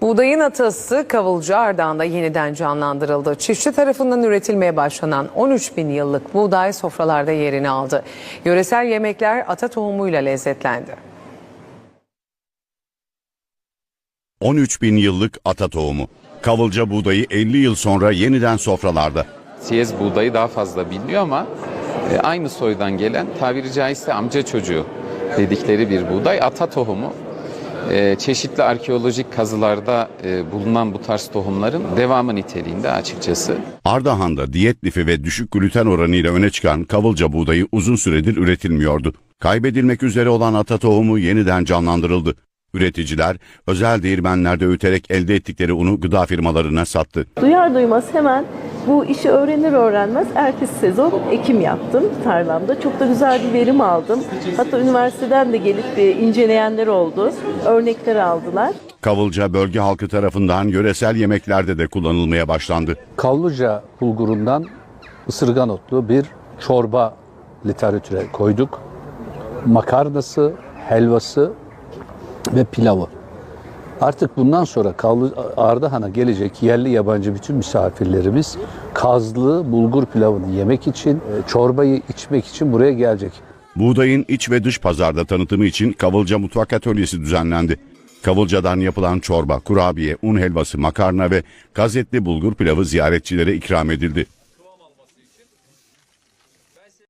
Buğdayın atası Kavılcı Ardahan'da yeniden canlandırıldı. Çiftçi tarafından üretilmeye başlanan 13 bin yıllık buğday sofralarda yerini aldı. Yöresel yemekler ata tohumuyla lezzetlendi. 13 bin yıllık ata tohumu. Kavılca buğdayı 50 yıl sonra yeniden sofralarda. Siyez buğdayı daha fazla biliniyor ama e, aynı soydan gelen tabiri caizse amca çocuğu dedikleri bir buğday. Ata tohumu e, çeşitli arkeolojik kazılarda e, bulunan bu tarz tohumların devamı niteliğinde açıkçası. Ardahan'da diyet lifi ve düşük gluten oranıyla öne çıkan kavılca buğdayı uzun süredir üretilmiyordu. Kaybedilmek üzere olan ata tohumu yeniden canlandırıldı. Üreticiler özel değirmenlerde öğüterek elde ettikleri unu gıda firmalarına sattı. Duyar duymaz hemen bu işi öğrenir öğrenmez ertesi sezon ekim yaptım tarlamda. Çok da güzel bir verim aldım. Hatta üniversiteden de gelip inceleyenler oldu. Örnekler aldılar. Kavılca bölge halkı tarafından yöresel yemeklerde de kullanılmaya başlandı. Kavluca bulgurundan ısırgan otlu bir çorba literatüre koyduk. Makarnası, helvası ve pilavı. Artık bundan sonra Ardahan'a gelecek yerli yabancı bütün misafirlerimiz kazlı bulgur pilavını yemek için, e, çorbayı içmek için buraya gelecek. Buğdayın iç ve dış pazarda tanıtımı için Kavılca Mutfak Atölyesi düzenlendi. Kavılcadan yapılan çorba, kurabiye, un helvası, makarna ve gazetli bulgur pilavı ziyaretçilere ikram edildi.